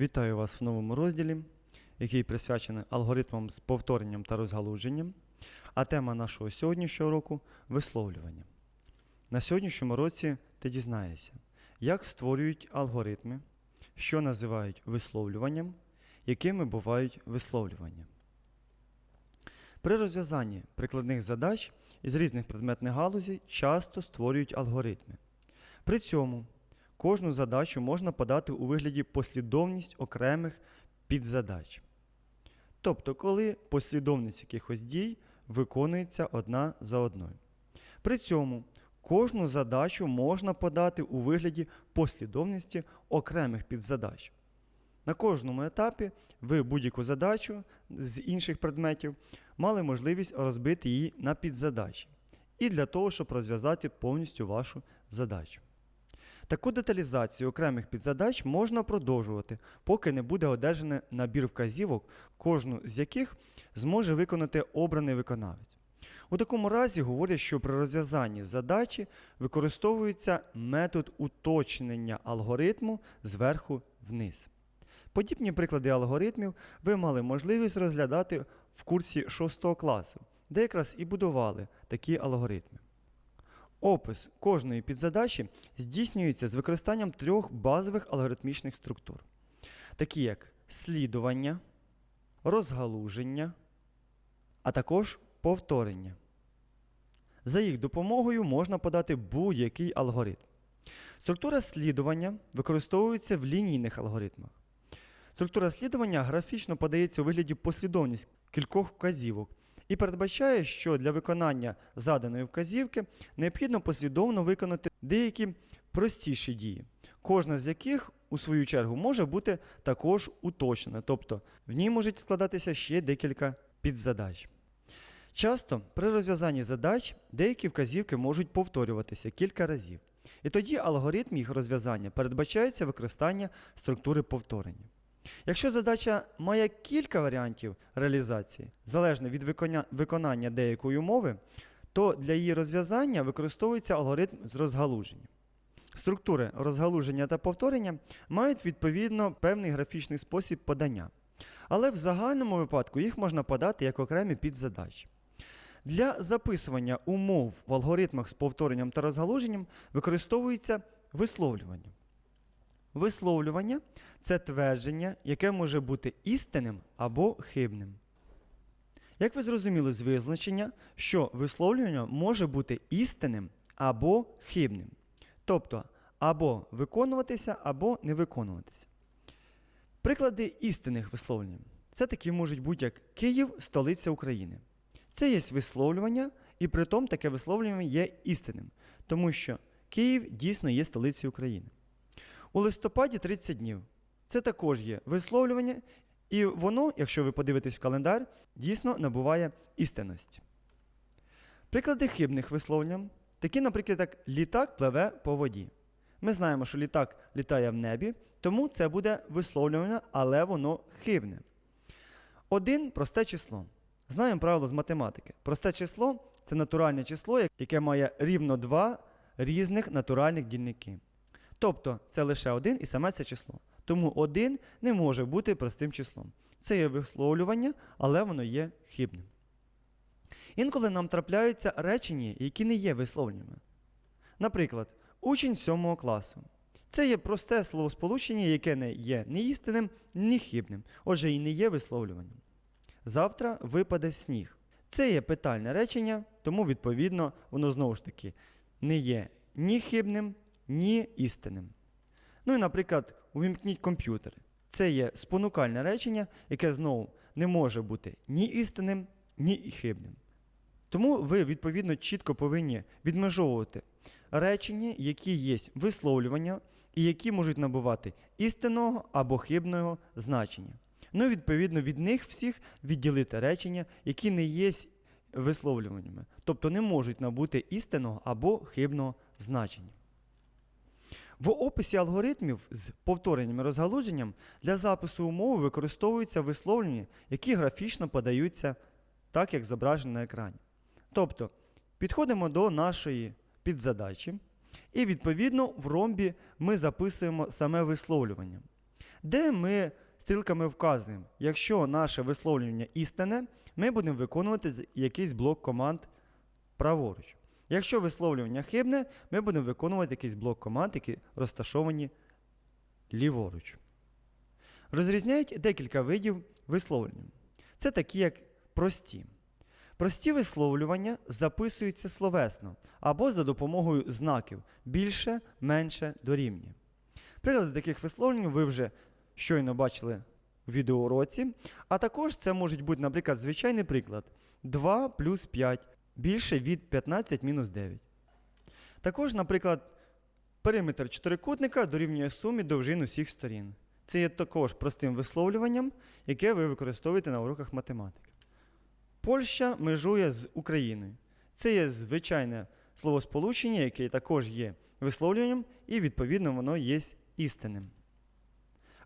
Вітаю вас в новому розділі, який присвячений алгоритмам з повторенням та розгалудженням. А тема нашого сьогоднішнього року висловлювання. На сьогоднішньому році ти дізнаєшся, як створюють алгоритми, що називають висловлюванням, якими бувають висловлювання. При розв'язанні прикладних задач із різних предметних галузей часто створюють алгоритми. При цьому кожну задачу можна подати у вигляді послідовність окремих підзадач. Тобто, коли послідовність якихось дій виконується одна за одною. При цьому кожну задачу можна подати у вигляді послідовності окремих підзадач. На кожному етапі ви будь-яку задачу з інших предметів мали можливість розбити її на підзадачі. І для того, щоб розв'язати повністю вашу задачу. Таку деталізацію окремих підзадач можна продовжувати, поки не буде одержаний набір вказівок, кожну з яких зможе виконати обраний виконавець. У такому разі говорять, що при розв'язанні задачі використовується метод уточнення алгоритму зверху вниз. Подібні приклади алгоритмів ви мали можливість розглядати в курсі 6 класу, де якраз і будували такі алгоритми. Опис кожної підзадачі здійснюється з використанням трьох базових алгоритмічних структур, такі як слідування, розгалуження, а також повторення. За їх допомогою можна подати будь-який алгоритм. Структура слідування використовується в лінійних алгоритмах. Структура слідування графічно подається у вигляді послідовність кількох вказівок і передбачає, що для виконання заданої вказівки необхідно послідовно виконати деякі простіші дії, кожна з яких, у свою чергу, може бути також уточнена, тобто в ній можуть складатися ще декілька підзадач. Часто при розв'язанні задач деякі вказівки можуть повторюватися кілька разів, і тоді алгоритм їх розв'язання передбачається використання структури повторення. Якщо задача має кілька варіантів реалізації, залежно від виконання деякої умови, то для її розв'язання використовується алгоритм з розгалуження. Структури розгалуження та повторення мають відповідно певний графічний спосіб подання. Але в загальному випадку їх можна подати як окремі підзадачі. Для записування умов в алгоритмах з повторенням та розгалуженням використовується висловлювання. Висловлювання це твердження, яке може бути істинним або хибним. Як ви зрозуміли з визначення, що висловлювання може бути істинним або хибним. Тобто або виконуватися, або не виконуватися. Приклади істинних висловлювань. Це такі можуть бути як Київ, столиця України. Це є висловлювання, і при тому таке висловлювання є істинним, тому що Київ дійсно є столицею України. У листопаді 30 днів. Це також є висловлювання, і воно, якщо ви подивитесь в календар, дійсно набуває істинності. Приклади хибних висловлювань, такі, наприклад, як літак пливе по воді. Ми знаємо, що літак літає в небі, тому це буде висловлювання, але воно хибне. Один просте число. Знаємо правило з математики. Просте число це натуральне число, яке має рівно два різних натуральних дільники. Тобто це лише один і саме це число. Тому один не може бути простим числом. Це є висловлювання, але воно є хибним. Інколи нам трапляються речення, які не є висловлюваннями. Наприклад, учень 7 класу. Це є просте словосполучення, яке не є ні істинним, ні хибним, отже, і не є висловлюванням. Завтра випаде сніг. Це є питальне речення, тому, відповідно, воно знову ж таки не є ні хибним, ні істинним. Ну і, наприклад, увімкніть комп'ютер. Це є спонукальне речення, яке знову не може бути ні істинним, ні хибним. Тому ви, відповідно, чітко повинні відмежовувати речення, які є висловлювання, і які можуть набувати істинного або хибного значення. Ну і відповідно від них всіх відділити речення, які не є висловлюваннями, тобто не можуть набути істинного або хибного значення. В описі алгоритмів з повторенням і розгалудженням для запису умови використовуються висловлення, які графічно подаються так, як зображено на екрані. Тобто, підходимо до нашої підзадачі, і відповідно в ромбі ми записуємо саме висловлювання. де ми стрілками вказуємо, якщо наше висловлювання істинне, ми будемо виконувати якийсь блок команд праворуч. Якщо висловлювання хибне, ми будемо виконувати якийсь блок команд, які розташовані ліворуч. Розрізняють декілька видів висловлювань. Це такі, як прості. Прості висловлювання записуються словесно або за допомогою знаків більше, менше, дорівнює. Приклади таких висловлювань ви вже щойно бачили в відеоуроці, а також це може бути, наприклад, звичайний приклад 2 плюс 5 більше від 15 мінус 9. Також, наприклад, периметр чотирикутника дорівнює сумі довжин усіх сторін. Це є також простим висловлюванням, яке ви використовуєте на уроках математики. Польща межує з Україною. Це є звичайне словосполучення, яке також є висловлюванням, і, відповідно, воно є істинним.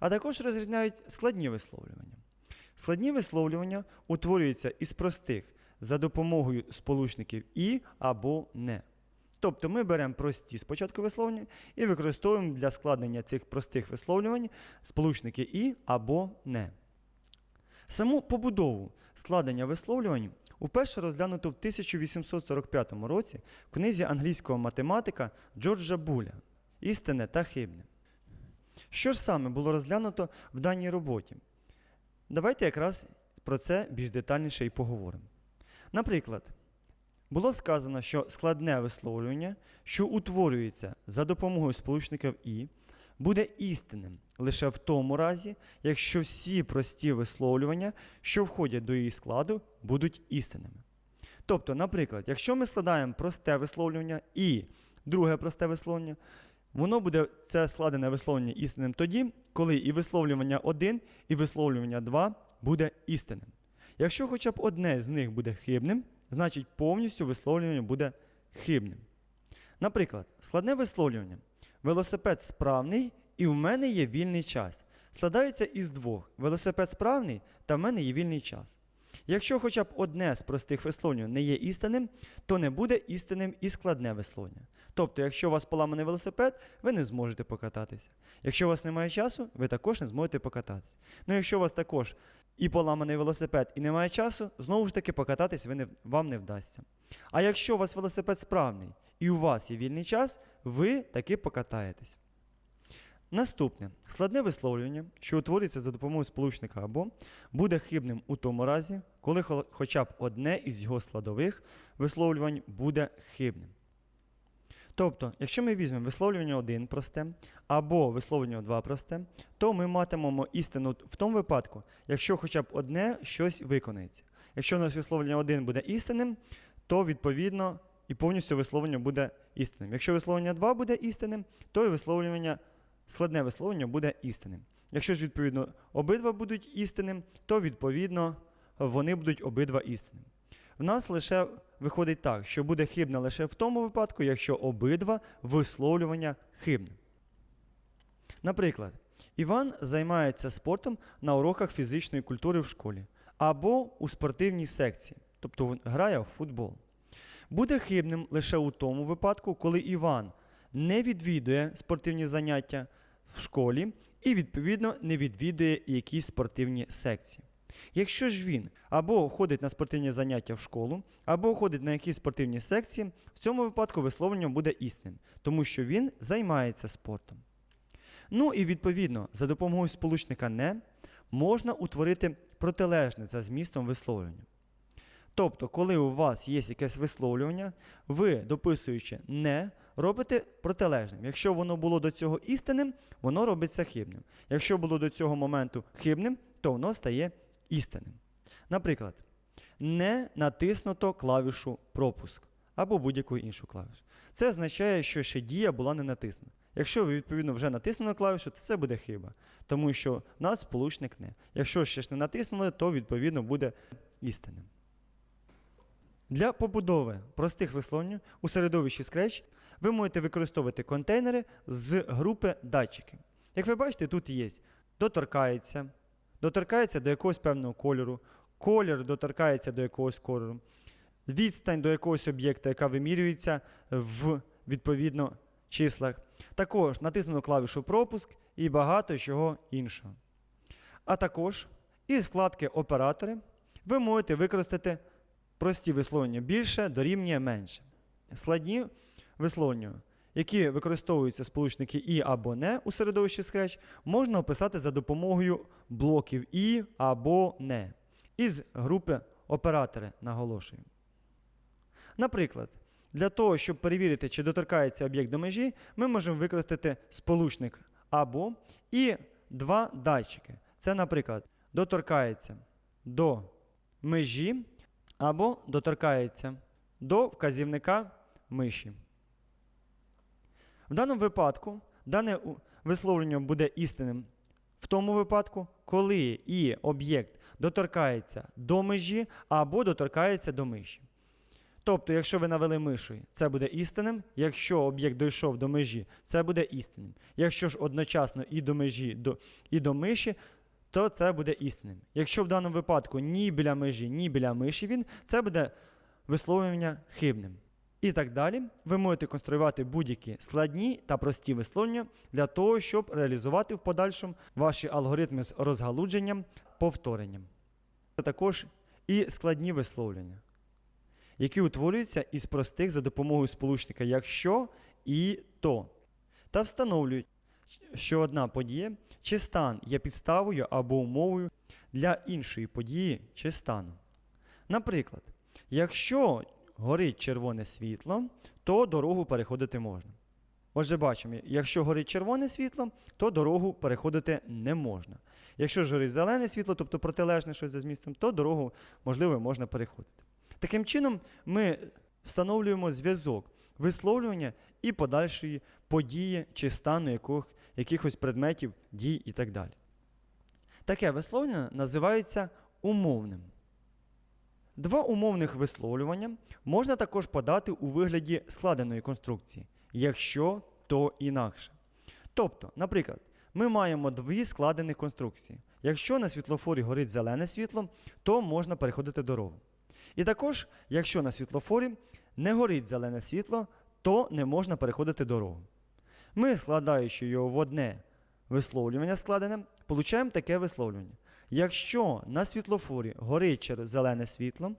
А також розрізняють складні висловлювання. Складні висловлювання утворюються із простих за допомогою сполучників і або не. Тобто ми беремо прості спочатку висловлювання і використовуємо для складення цих простих висловлювань сполучники і або не. Саму побудову складення висловлювань уперше розглянуто в 1845 році в книзі англійського математика Джорджа Буля Істинне та хибне. Що ж саме було розглянуто в даній роботі? Давайте якраз про це більш детальніше і поговоримо. Наприклад, було сказано, що складне висловлювання, що утворюється за допомогою сполучників і, буде істинним лише в тому разі, якщо всі прості висловлювання, що входять до її складу, будуть істинними. Тобто, наприклад, якщо ми складаємо просте висловлювання і друге просте висловлювання, воно буде це складене висловлювання істинним тоді, коли і висловлювання 1, і висловлювання 2 буде істинним. Якщо хоча б одне з них буде хибним, значить повністю висловлювання буде хибним. Наприклад, складне висловлювання. Велосипед справний і в мене є вільний час. Складається із двох: велосипед справний та в мене є вільний час. Якщо хоча б одне з простих висловлювань не є істинним, то не буде істинним і складне висловлення. Тобто, якщо у вас поламаний велосипед, ви не зможете покататися. Якщо у вас немає часу, ви також не зможете покататися. Ну якщо у вас також і поламаний велосипед, і немає часу, знову ж таки покататись ви не, вам не вдасться. А якщо у вас велосипед справний і у вас є вільний час, ви таки покатаєтесь. Наступне складне висловлювання, що утворюється за допомогою сполучника або, буде хибним у тому разі, коли хоча б одне із його складових висловлювань буде хибним. Тобто, якщо ми візьмемо висловлювання 1 просте або висловлювання 2 просте, то ми матимемо істину в тому випадку, якщо хоча б одне щось виконається. Якщо у нас висловлення 1 буде істинним, то відповідно і повністю висловлення буде істинним. Якщо висловлення 2 буде істинним, то і висловлювання, складне висловлення буде істинним. Якщо ж відповідно обидва будуть істинним, то відповідно вони будуть обидва істинним. В нас лише виходить так, що буде хибне лише в тому випадку, якщо обидва висловлювання хибне. Наприклад, Іван займається спортом на уроках фізичної культури в школі або у спортивній секції, тобто він грає в футбол. Буде хибним лише у тому випадку, коли Іван не відвідує спортивні заняття в школі і, відповідно, не відвідує якісь спортивні секції. Якщо ж він або ходить на спортивні заняття в школу, або ходить на якісь спортивні секції, в цьому випадку висловлення буде існим, тому що він займається спортом. Ну і відповідно, за допомогою сполучника не можна утворити протилежне за змістом висловлювання. Тобто, коли у вас є якесь висловлювання, ви, дописуючи не, робите протилежним. Якщо воно було до цього істинним, воно робиться хибним. Якщо було до цього моменту хибним, то воно стає істинним. Наприклад, не натиснуто клавішу пропуск або будь-яку іншу клавішу. Це означає, що ще дія була не натиснена. Якщо ви відповідно вже натиснули клавішу, то це буде хиба, тому що в нас сполучник не. Якщо ще ж не натиснули, то відповідно буде істинним. Для побудови простих висловлень у середовищі Scratch ви можете використовувати контейнери з групи датчики. Як ви бачите, тут є доторкається, доторкається до якогось певного кольору, колір доторкається до якогось кольору, відстань до якогось об'єкта, яка вимірюється в відповідно числах, також натиснено клавішу пропуск і багато чого іншого. А також із вкладки Оператори ви можете використати прості висловлення більше дорівнює менше. Складні висловлення, які використовуються сполучники і або не у середовищі Scratch, можна описати за допомогою блоків і або не із групи оператори наголошую. Наприклад, для того, щоб перевірити, чи доторкається об'єкт до межі, ми можемо використати сполучник або і два датчики. Це, наприклад, доторкається до межі або доторкається до вказівника миші. В даному випадку дане висловлення буде істинним в тому випадку, коли і об'єкт доторкається до межі або доторкається до миші. Тобто, якщо ви навели мишою, це буде істинним. Якщо об'єкт дійшов до межі, це буде істинним. Якщо ж одночасно і до межі, до, і до миші, то це буде істинним. Якщо в даному випадку ні біля межі, ні біля миші він, це буде висловлювання хибним. І так далі, ви можете конструювати будь-які складні та прості висловлення для того, щоб реалізувати в подальшому ваші алгоритми з розгалудженням, повторенням. Це також і складні висловлення, які утворюються із простих за допомогою сполучника якщо і то, та встановлюють, що одна подія чи стан є підставою або умовою для іншої події чи стану. Наприклад, якщо горить червоне світло, то дорогу переходити можна. Отже, бачимо, якщо горить червоне світло, то дорогу переходити не можна. Якщо ж горить зелене світло, тобто протилежне щось за змістом, то дорогу, можливо, можна переходити. Таким чином, ми встановлюємо зв'язок висловлювання і подальшої події чи стану яких, якихось предметів, дій і так далі. Таке висловлення називається умовним. Два умовних висловлювання можна також подати у вигляді складеної конструкції, якщо то інакше. Тобто, наприклад, ми маємо дві складені конструкції. Якщо на світлофорі горить зелене світло, то можна переходити дорогу. І також, якщо на світлофорі не горить зелене світло, то не можна переходити дорогу. Ми, складаючи його в одне висловлювання складене, получаємо таке висловлювання. Якщо на світлофорі горить через зелене світло,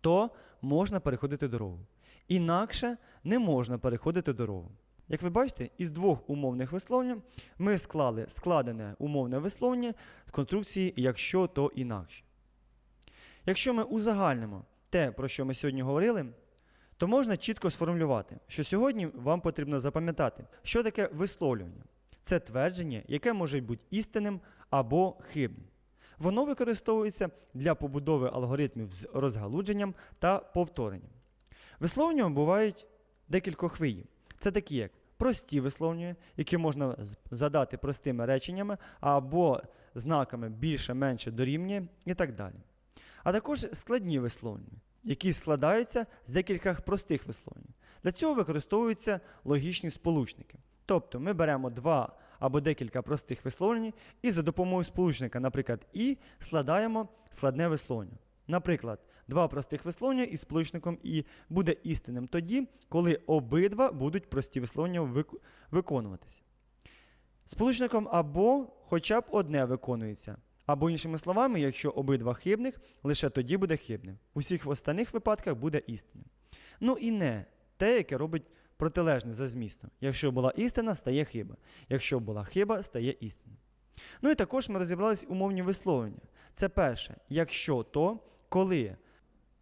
то можна переходити дорогу. Інакше не можна переходити дорогу. Як ви бачите, із двох умовних висловлень ми склали складене умовне висловлення в конструкції якщо то інакше. Якщо ми узагальнимо те, про що ми сьогодні говорили, то можна чітко сформулювати, що сьогодні вам потрібно запам'ятати, що таке висловлювання. Це твердження, яке може бути істинним або хибним. Воно використовується для побудови алгоритмів з розгалудженням та повторенням. Висловлення бувають декількох видів. Це такі, як прості висловлення, які можна задати простими реченнями або знаками більше, менше дорівнює і так далі. А також складні висловлення, які складаються з декількох простих висловлень. Для цього використовуються логічні сполучники. Тобто ми беремо два або декілька простих висловлень і за допомогою сполучника, наприклад, і складаємо складне висловлення. Наприклад, два простих висловлення із сполучником і буде істинним тоді, коли обидва будуть прості висловлення вик- виконуватися. Сполучником або хоча б одне виконується. Або іншими словами, якщо обидва хибних, лише тоді буде хибним. У всіх останніх випадках буде істинним. Ну і не те, яке робить протилежне за змістом. Якщо була істина, стає хиба. Якщо була хиба, стає істина. Ну і також ми розібрались умовні висловлення. Це перше, якщо то, коли,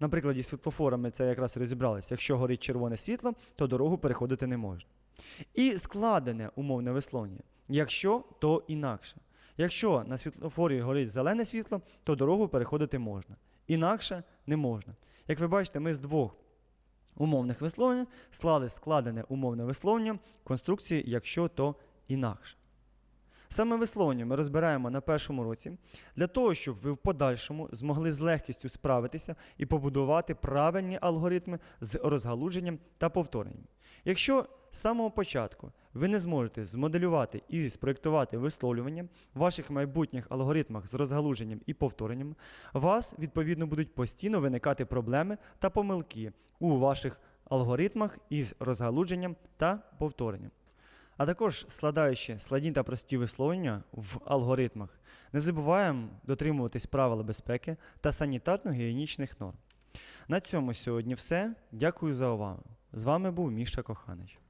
на прикладі світлофора ми це якраз розібралися, якщо горить червоне світло, то дорогу переходити не можна. І складене умовне висловлення. Якщо, то інакше. Якщо на світлофорі горить зелене світло, то дорогу переходити можна. Інакше не можна. Як ви бачите, ми з двох умовних висловлень склали складене умовне висловлення конструкції, якщо то інакше. Саме висловлення ми розбираємо на першому році для того, щоб ви в подальшому змогли з легкістю справитися і побудувати правильні алгоритми з розгалудженням та повторенням. Якщо з самого початку ви не зможете змоделювати і спроєктувати висловлювання в ваших майбутніх алгоритмах з розгалуженням і повторенням, вас відповідно будуть постійно виникати проблеми та помилки у ваших алгоритмах із розгалудженням та повторенням. А також складаючи складні та прості висловлення в алгоритмах, не забуваємо дотримуватись правил безпеки та санітарно-гігієнічних норм. На цьому сьогодні все. Дякую за увагу. З вами був Міша Коханич.